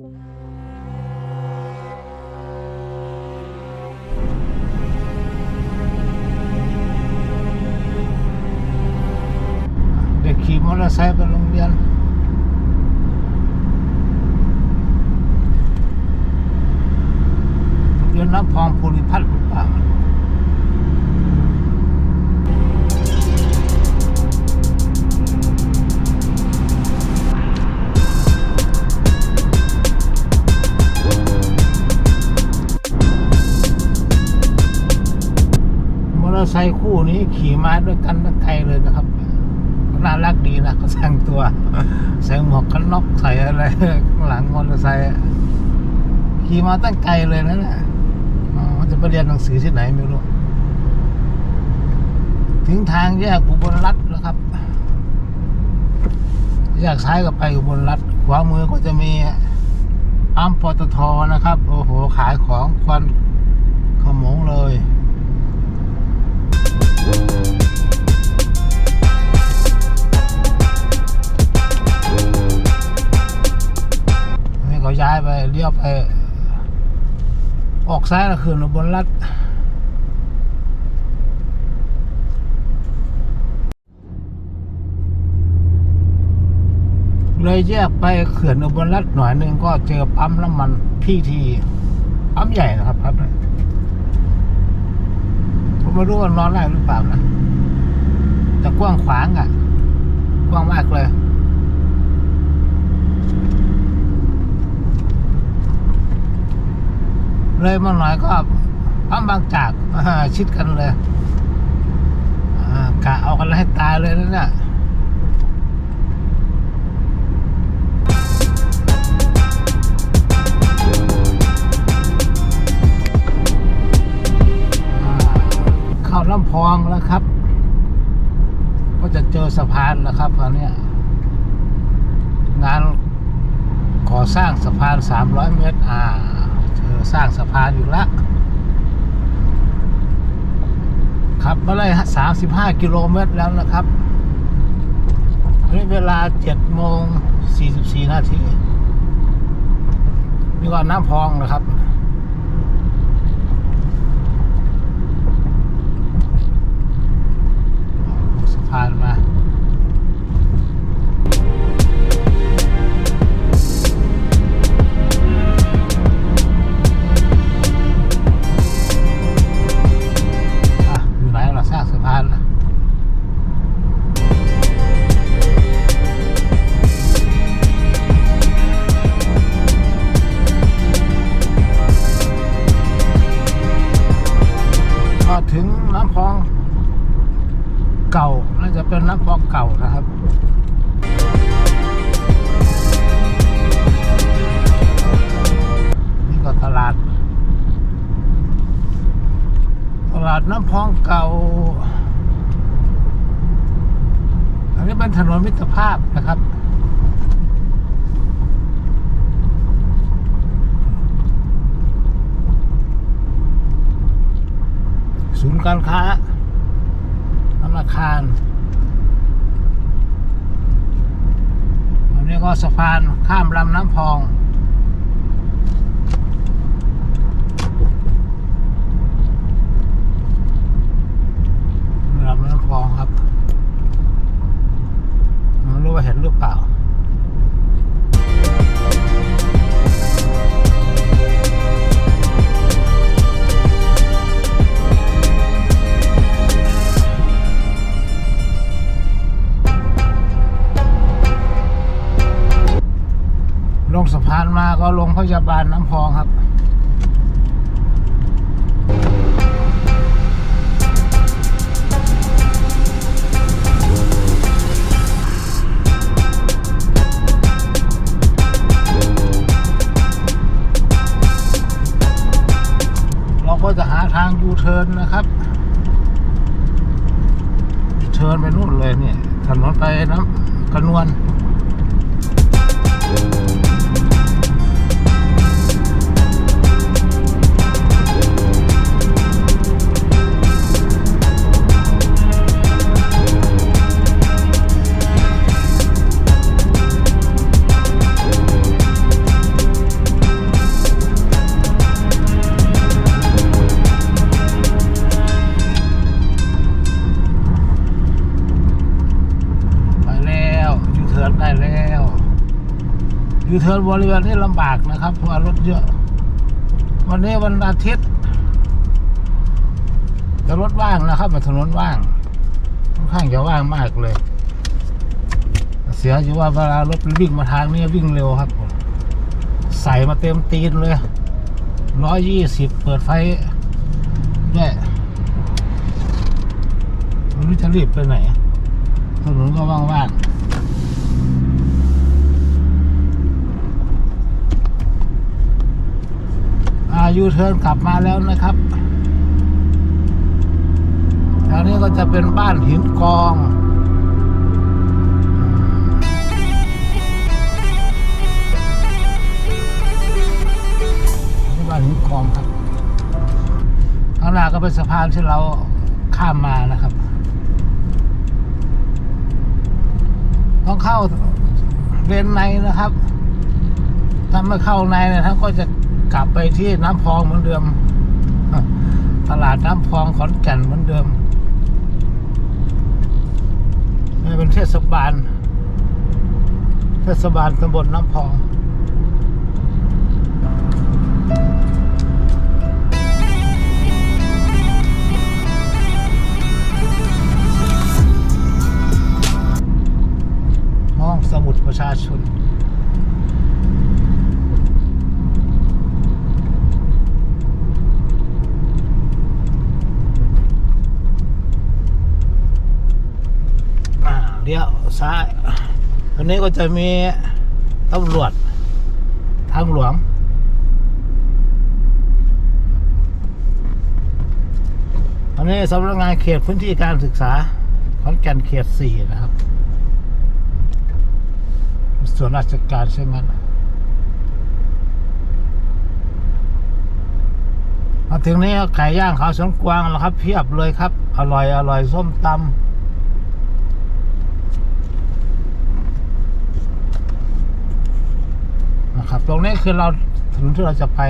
เด็กขี่มอเตอร์ไซค์ไปโรงเรียน ซค์คู่นี้ขี่มาด้วยกันตั้งไกลเลยนะครับน่ารักดีนะเขาแต่งตัวใส่หมวกกันน็อกใส่อะไรข้างหลังมอเตอร์ไซค์อะขี่มาตั้งไกลเลยนะเนี่ยอ๋อมันจะไปเรียนหนังสือที่ไหนไม่รู้ถึงทางแยกอุบลรัฐแล้วครับแยกซ้ายก็ไปอุบลรัฐขวามือก็จะมีปั๊มปตทนะครับ โอ้โหขายของควันขโมงเลย นี่เขาย้ายไปเลี้ยวไป ออกซ้ายล้วคืนอุบลรัฐเลยแยกไปเขื่อนอุบลรัฐหน่อยหนึ่งก็เจอปั๊มน้ำมันพีทีปั๊มใหญ่นะครับปั๊มนั้น ไม่รู้ว่านอนได้หรือเปล่านะแต่กว้างขวางอะ กว้างมากเลยเลยมาหน่อยก็ปั๊มบางจากชิดกันเลยกะเอากันให้ตายเลยนะเนี่ย พองแล้วครับ ก็จะเจอสะพานแล้วครับคราวนี้งานก่อสร้างสะพาน 300 เมตร อ่า เจอสร้างสะพานอยู่ละขับมาเลยสามสิบห้ากิโลเมตรแล้วนะครับนี่เวลาเจ็ดโมงสี่สิบสี่นาทีนี่ก็น้ำพองนะครับ เก่าน่าจะเป็นน้ำพองเก่านะครับนี่ก็ตลาด ตลาดน้ำพองเก่า อันนี้เป็นถนนมิตรภาพนะครับศูนย์การค้า ธนาคารอันนี้ก็สะพานข้ามลำน้ำพองานมาก็ลงพยาบาลน้ำพองครับเราก็จะหาทางยูเทิร์นนะครับยูเทิร์นไปนู่นเลยเนี่ยถนนไปน้ำกระนวล ยูเทิร์นบริเวณนี้ลำบากนะครับเพราะรถเยอะ วันนี้วันอาทิตย์แต่รถว่างนะครับถนนว่างค่อนข้างจะว่างมากเลย เสียอยู่ว่าเวลารถวิ่งมาทางนี้วิ่งเร็วครับผมใส่มาเต็มตีนเลยร้อยยี่สิบเปิดไฟด้วยไม่รู้จะรีบไปไหนถนนก็ว่างๆอา ยูเทิร์นกลับมาแล้วนะครับแถวนี้ก็จะเป็นบ้านหินกองนี่บ้านหินกองครับข้างหน้าก็เป็นสะพานที่เราข้ามมานะครับ ต้องเข้าเลนในนะครับถ้าไม่เข้าในนี่ยท่านก็จะ กลับไปที่น้ำพองเหมือนเดิม ตลาดน้ำพองขอนแก่นเหมือนเดิมนี่เป็นเทศบาล เทศบาลตำบลน้ำพอง ซ้ายตรงนี้ก็จะมีตำรวจทางหลวงอันนี้สำนักงานเขตพื้นที่การศึกษาขอนแก่นเขตสี่นะครับ ส่วนราชการใช่ไหมมาถึงนี้ไก่ย่างเขาวสวนกวางแล้วครับ เพียบเลยครับ อร่อยอร่อยส้มตำนะ ครับ ตรงนี้คือเราถนนที่เราจะไป